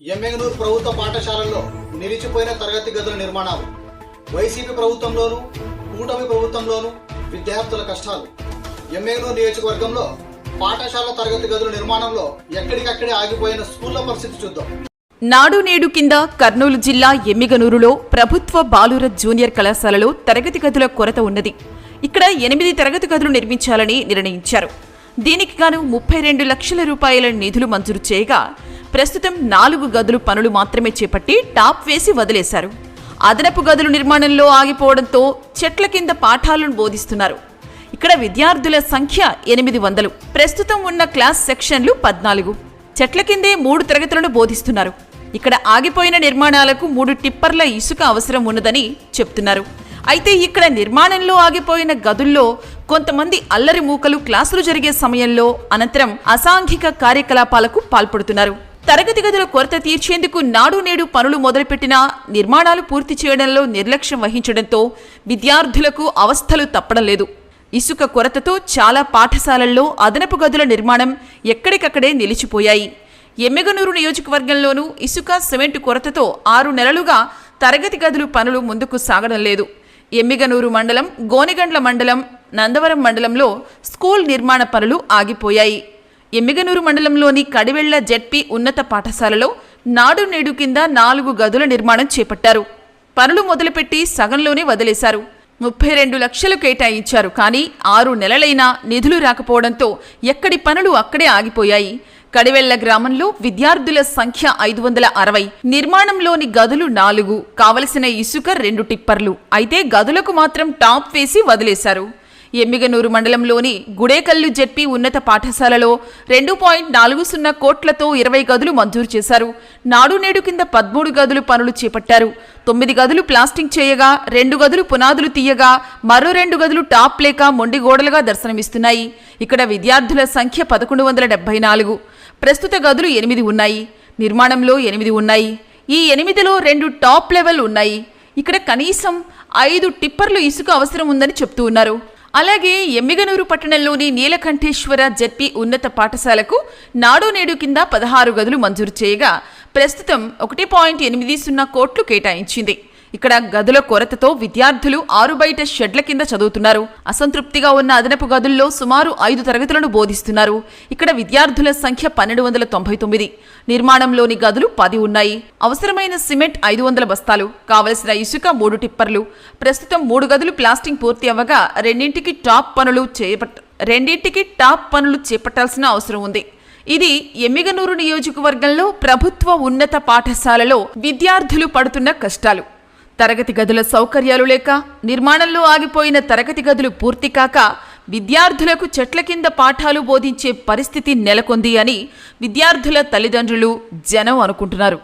ఎమ్మెగనూరు ప్రభుత్వ పాఠశాలల్లో నిలిచిపోయిన తరగతి గదుల నిర్మాణాలు వైసీపీ ప్రభుత్వంలోను కూటమి ప్రభుత్వంలోను విద్యార్థుల కష్టాలు. ఎమ్మెగనూరు నియోజకవర్గంలో పాఠశాల తరగతి గదుల నిర్మాణంలో ఎక్కడికక్కడే ఆగిపోయిన స్కూళ్ళ పరిస్థితి చూద్దాం. నాడు నేడు కింద కర్నూలు జిల్లా ఎమ్మిగనూరులో ప్రభుత్వ బాలుర జూనియర్ కళాశాలలో తరగతి గదుల కొరత ఉన్నది. ఇక్కడ ఎనిమిది తరగతి గదులు నిర్మించాలని నిర్ణయించారు. దీనికి గాను ముప్పై రెండు లక్షల రూపాయల నిధులు మంజూరు చేయగా ప్రస్తుతం నాలుగు గదులు పనులు మాత్రమే చేపట్టి టాప్ వేసి వదిలేశారు. అదనపు గదులు నిర్మాణంలో ఆగిపోవడంతో చెట్ల కింద పాఠాలను బోధిస్తున్నారు. ఇక్కడ విద్యార్థుల సంఖ్య ఎనిమిది వందలు. ప్రస్తుతం ఉన్న క్లాస్ సెక్షన్లు పద్నాలుగు. చెట్ల కిందే మూడు తరగతులను బోధిస్తున్నారు. ఇక్కడ ఆగిపోయిన నిర్మాణాలకు మూడు టిప్పర్ల ఇసుక అవసరం ఉన్నదని చెప్తున్నారు. అయితే ఇక్కడ నిర్మాణంలో ఆగిపోయిన గదుల్లో కొంతమంది అల్లరి మూకలు క్లాసులు జరిగే సమయంలో అనంతరం అసాంఘిక కార్యకలాపాలకు పాల్పడుతున్నారు. తరగతి గదుల కొరత తీర్చేందుకు నాడు నేడు పనులు మొదలుపెట్టినా నిర్మాణాలు పూర్తి చేయడంలో నిర్లక్ష్యం వహించడంతో విద్యార్థులకు అవస్థలు తప్పడం లేదు. ఇసుక కొరతతో చాలా పాఠశాలల్లో అదనపు గదుల నిర్మాణం ఎక్కడికక్కడే నిలిచిపోయాయి. ఎమ్మెగనూరు నియోజకవర్గంలోనూ ఇసుక సిమెంట్ కొరతతో ఆరు నెలలుగా తరగతి గదులు పనులు ముందుకు సాగడం లేదు. ఎమ్మిగనూరు మండలం గోనెగండ్ల మండలం నందవరం మండలంలో స్కూల్ నిర్మాణ పనులు ఆగిపోయాయి. ఎమ్మిగనూరు మండలంలోని కడివెళ్ళ జెడ్పీ ఉన్నత పాఠశాలలో నాడు నేడు కింద నాలుగు గదుల నిర్మాణం చేపట్టారు. పనులు మొదలుపెట్టి సగంలోనే వదిలేశారు. ముప్పై రెండు లక్షలు కేటాయించారు. కానీ ఆరు నెలలైనా నిధులు రాకపోవడంతో ఎక్కడి పనులు అక్కడే ఆగిపోయాయి. కడివెళ్ళ గ్రామంలో విద్యార్థుల సంఖ్య ఐదు వందల అరవై. నిర్మాణంలోని గదులు నాలుగు. కావలసిన ఇసుక రెండు టిప్పర్లు. అయితే గదులకు మాత్రం టాప్ వేసి వదిలేశారు. ఎమ్మిగనూరు మండలంలోని గుడేకల్లు జెడ్పీ ఉన్నత పాఠశాలలో రెండు పాయింట్ నాలుగు సున్నా కోట్లతో ఇరవై గదులు మంజూరు చేశారు. నాడు నేడు కింద పదమూడు గదులు పనులు చేపట్టారు. తొమ్మిది గదులు ప్లాస్టింగ్ చేయగా రెండు గదులు పునాదులు తీయగా మరో రెండు గదులు టాప్ లేక మొండి గోడలుగా దర్శనమిస్తున్నాయి. ఇక్కడ విద్యార్థుల సంఖ్య పదకొండు వందల డెబ్బై నాలుగు. ప్రస్తుత గదులు ఎనిమిది ఉన్నాయి. నిర్మాణంలో ఎనిమిది ఉన్నాయి. ఈ ఎనిమిదిలో రెండు టాప్ లెవెల్ ఉన్నాయి. ఇక్కడ కనీసం ఐదు టిప్పర్లు ఇసుక అవసరం ఉందని చెప్తూ ఉన్నారు. అలాగే ఎమ్మిగనూరు పట్టణంలోని నీలకంఠేశ్వర జెడ్పీ ఉన్నత పాఠశాలకు నాడు నేడు కింద పదహారు గదులు మంజూరు చేయగా ప్రస్తుతం ఒకటి పాయింట్ ఎనిమిది సున్నా కోట్లు కేటాయించింది. ఇక్కడ గదుల కొరతతో విద్యార్థులు ఆరు బయట షెడ్ల కింద చదువుతున్నారు. అసంతృప్తిగా ఉన్న అదనపు గదుల్లో సుమారు ఐదు తరగతులను బోధిస్తున్నారు. ఇక్కడ విద్యార్థుల సంఖ్య పన్నెండు వందల తొంభై తొమ్మిది. నిర్మాణంలోని గదులు పది ఉన్నాయి. అవసరమైన సిమెంట్ ఐదు వందల బస్తాలు కావలసిన ఇసుక మూడు టిప్పర్లు. ప్రస్తుతం మూడు గదులు ప్లాస్టింగ్ పూర్తి అవ్వగా రెండింటికి టాప్ పనులు చేపట్ రెండింటికి టాప్ పనులు చేపట్టాల్సిన అవసరం ఉంది. ఇది ఎమ్మిగనూరు నియోజకవర్గంలో ప్రభుత్వ ఉన్నత పాఠశాలలో విద్యార్థులు పడుతున్న కష్టాలు. తరగతి గదుల సౌకర్యాలు లేక నిర్మాణంలో ఆగిపోయిన తరగతి గదులు పూర్తి కాక విద్యార్థులకు చెట్ల కింద పాఠాలు బోధించే పరిస్థితి నెలకొంది అని విద్యార్థుల తల్లిదండ్రులు జనం అనుకుంటున్నారు.